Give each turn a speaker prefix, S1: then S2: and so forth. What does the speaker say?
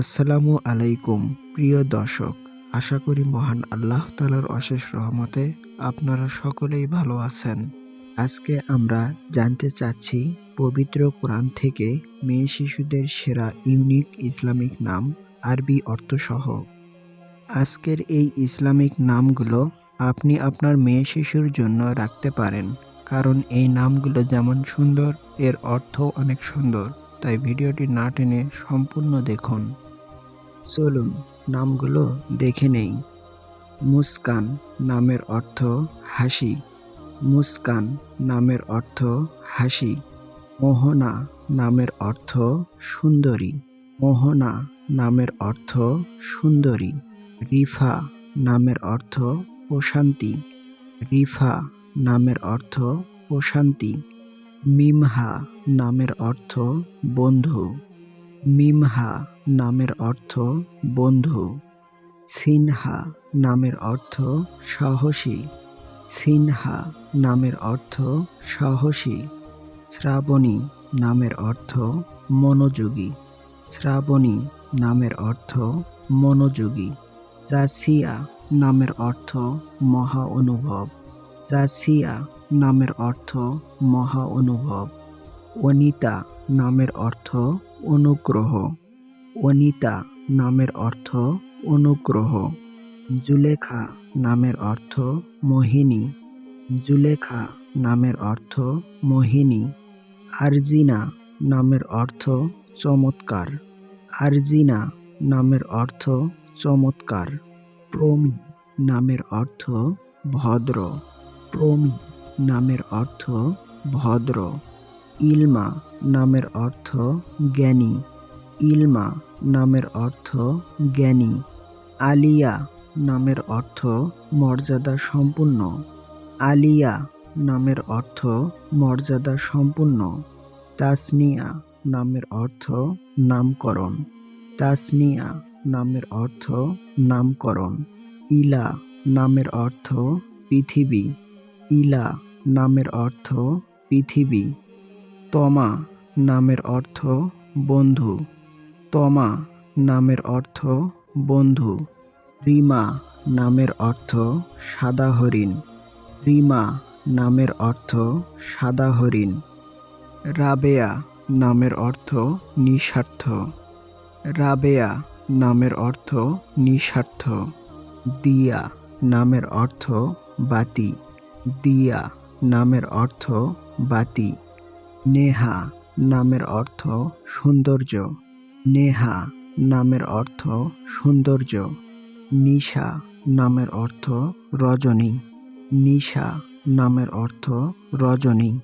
S1: আসসালামু আলাইকুম, প্রিয় দর্শক। আশা করি মহান আল্লাহ তালার অশেষ রহমতে আপনারা সকলেই ভালো আছেন। আজকে আমরা জানতে চাচ্ছি, পবিত্র কোরআন থেকে মেয়ে শিশুদের সেরা ইউনিক ইসলামিক নাম আরবি অর্থসহ। আজকের এই ইসলামিক নামগুলো আপনি আপনার মেয়ে শিশুর জন্য রাখতে পারেন, কারণ এই নামগুলো যেমন সুন্দর, এর অর্থ অনেক সুন্দর। তাই ভিডিওটি না টেনে সম্পূর্ণ দেখুন। চলুন, নামগুলো দেখে নেই। মুস্কান নামের অর্থ হাসি। মুস্কান নামের অর্থ হাসি। মোহনা নামের অর্থ সুন্দরী। মোহনা নামের অর্থ সুন্দরী। রিফা নামের অর্থ প্রশান্তি। রিফা নামের অর্থ প্রশান্তি। মিমহা নামের অর্থ বন্ধু। মিমহা নামের অর্থ বন্ধু। সিনহা নামের অর্থ সাহসী। সিনহা নামের অর্থ সাহসী। শ্রাবণী নামের অর্থ মনোযোগী। শ্রাবণী নামের অর্থ মনোযোগী। জাসিয়া নামের অর্থ মহা অনুভব। জাসিয়া নামের অর্থ মহা অনুভব। অনিতা নামের অর্থ অনুগ্রহ। অনিতা নামের অর্থ অনুগ্রহ। জুলেখা নামের অর্থ মোহিনী। জুলেখা নামের অর্থ মোহিনী। আরজিনা নামের অর্থ চমৎকার। আরজিনা নামের অর্থ চমৎকার। প্রমি নামের অর্থ ভদ্র। প্রমি নামের অর্থ ভদ্র। ইলমা নামের অর্থ জ্ঞানী। ইলমা নামের অর্থ জ্ঞানী। আলিয়া নামের অর্থ মর্যাদা সম্পূর্ণ। আলিয়া নামের অর্থ মর্যাদা সম্পূর্ণ। তাসনিয়া নামের অর্থ নামকরণ। তাসনিয়া নামের অর্থ নামকরণ। ইলা নামের অর্থ পৃথিবী। ইলা নামের অর্থ পৃথিবী। তমা নামের অর্থ বন্ধু। তমা নামের অর্থ বন্ধু। রিমা নামের অর্থ সাদা হরিণ। রিমা নামের অর্থ সাদা হরিণ। রাবেয়া নামের অর্থ নিঃস্বার্থ। রাবেয়া নামের অর্থ নিঃস্বার্থ। দিয়া নামের অর্থ বাতি। দিয়া নামের অর্থ বাতি। নেহা নামের অর্থ সৌন্দর্য। নেহা নামের অর্থ সৌন্দর্য। নিশা নামের অর্থ রজনী। নিশা নামের অর্থ রজনী।